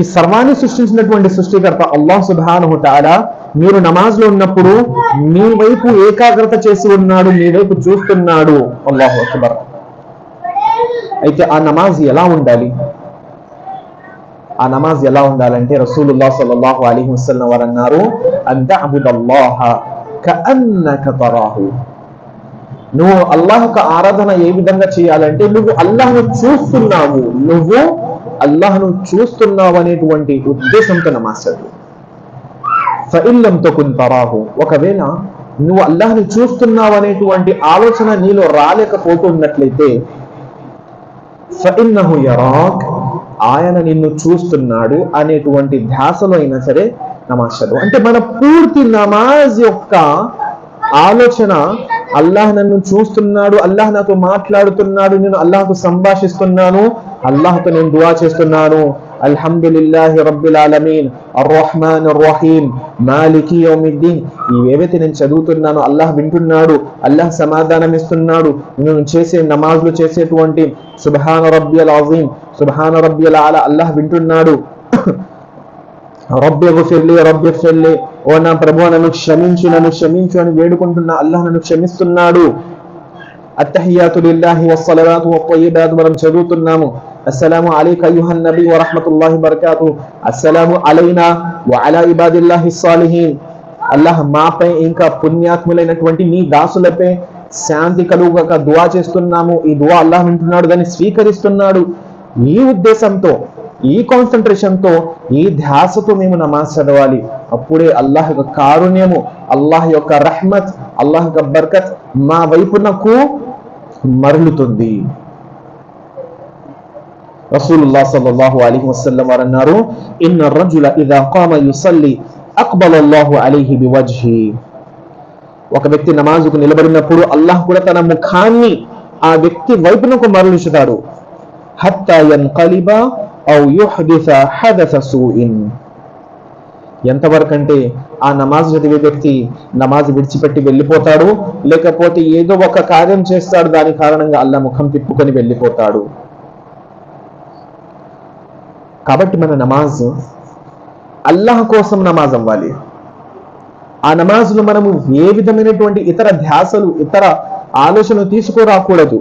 ఈ సర్వాన్ని సృష్టించినటువంటి సృష్టికర్త అల్లాహ్ సుబ్హానహు తాలా మీరు నమాజ్లో ఉన్నప్పుడు మీ వైపు ఏకాగ్రత చేసి ఉన్నాడు మీ వైపు చూస్తున్నాడు. అల్లాహు అక్బర్. అయితే ఆ నమాజ్ ఎలా ఉండాలి? ఆ నమాజ్ ఎలా ఉండాలంటే రసూలుల్లాహ్ సల్లల్లాహు అలైహి వసల్లం వారు అన్నారు అంత అబుదల్లాహ నువ్వు అల్లాహ్కు ఆరాధన ఏ విధంగా చేయాలంటే నువ్వు అల్లాహ్ను చూస్తున్నావు. నువ్వు అల్లాహ్ను చూస్తున్నావు అనేటువంటి ఉద్దేశంతో నమాజ్ చదువు. ఫఇల్లం పరాహు తరాహు. ఒకవేళ నువ్వు అల్లాహ్ని చూస్తున్నావు అనేటువంటి ఆలోచన నీలో రాలేకపోతున్నట్లయితే ఫఇన్నహు యరాక్ ఆయన నిన్ను చూస్తున్నాడు అనేటువంటి ధ్యాసలో అయినా సరే నమాజ్ చదువు. అంటే మన పూర్తి నమాజ్ యొక్క ఆలోచన అల్లాహ్ నన్ను చూస్తున్నాడు అల్లాహ్ నాతో మాట్లాడుతున్నాడు నేను అల్లాహ్తో సంభాషిస్తున్నాను అల్లాహ్తో నేను దువా చేస్తున్నాను. అల్హమ్దుల్లాహి రబ్బిల్ ఆలమీన్. అర్రహ్మాన్ అర్రహీం మాలికి యౌమిద్దీన్. ఇవేవైతే నేను చదువుతున్నానో అల్లాహ్ వింటున్నాడు అల్లాహ్ సమాధానం ఇస్తున్నాడు నేను చేసే నమాజ్లు చేసేటువంటి సుబ్హాన రబ్బియల్ అజీం. సుబ్హాన రబ్బియల్ ఆలా అల్లాహ్ వింటున్నాడు. రబ్బి ఫిర్లి రబ్బె ఫిర్లి ఓ నా ప్రభు నన్ను క్షమించు నన్ను క్షమించు అని వేడుకుంటున్నా అల్లాహ్ నన్ను క్షమిస్తున్నాడు. అత్తహియాతు లిల్లాహి వస్సలవాతు వత్తయ్యిబాతు మనం చదువుతున్నాము అస్సలాము అలైక అయ్యుహన్ నబీ వరహ్మతుల్లాహి బర్కాతు బరకాతు అస్సలాము అలైనా వఅలా ఇబాదిల్లాహి సాలిహీన్ అల్లాహ్ మాపై ఇంకా పుణ్యాత్ములైనటువంటి నీ దాసులపై శాంతి కలుగక దువా చేస్తున్నాము. ఈ దువా అల్లాహ్ వింటున్నాడు దాన్ని స్వీకరిస్తున్నాడు. ఈ ఉద్దేశంతో ఈ కాన్సన్ట్రేషన్తో ఈ ధ్యాసతో మేము నమాజ్ చదవాలి. అప్పుడే అల్లాహ్ యొక్క కారుణ్యము అల్లాహ్ యొక్క రహ్మత్ అల్లాహ్ యొక్క బర్కత్ మా వైపునకు మరలుతుంది రసూలుల్లాహ్ సల్లల్లాహు అలైహి వసల్లం వారు అన్నారు ఇన్న రజుల ఇదా కామ యుసల్లి అక్బల్ అల్లాహు అలైహి బివజ్హి ఒక వ్యక్తి నమాజుకు నిలబడినప్పుడు అల్లాహ్ కూడా తన ముఖాన్ని ఆ వ్యక్తి వైపునకు మరలుచుతాడు హత్తా యన్కలిబ ఔ యుహదిస హదస సూఇన్ ఎంతవరకు అంటే ఆ నమాజ్ చదివే వ్యక్తి నమాజ్ విడిచిపెట్టి వెళ్ళిపోతాడు లేకపోతే ఏదో ఒక కార్యం చేస్తాడు దాని కారణంగా అల్లా ముఖం తిప్పుకొని వెళ్ళిపోతాడు. కాబట్టి మన నమాజ్ అల్లాహ్ కోసం నమాజ్ అవ్వాలి. ఆ నమాజ్లో మనము ఏ విధమైనటువంటి ఇతర ధ్యాసలు ఇతర ఆలోచనలు తీసుకురాకూడదు.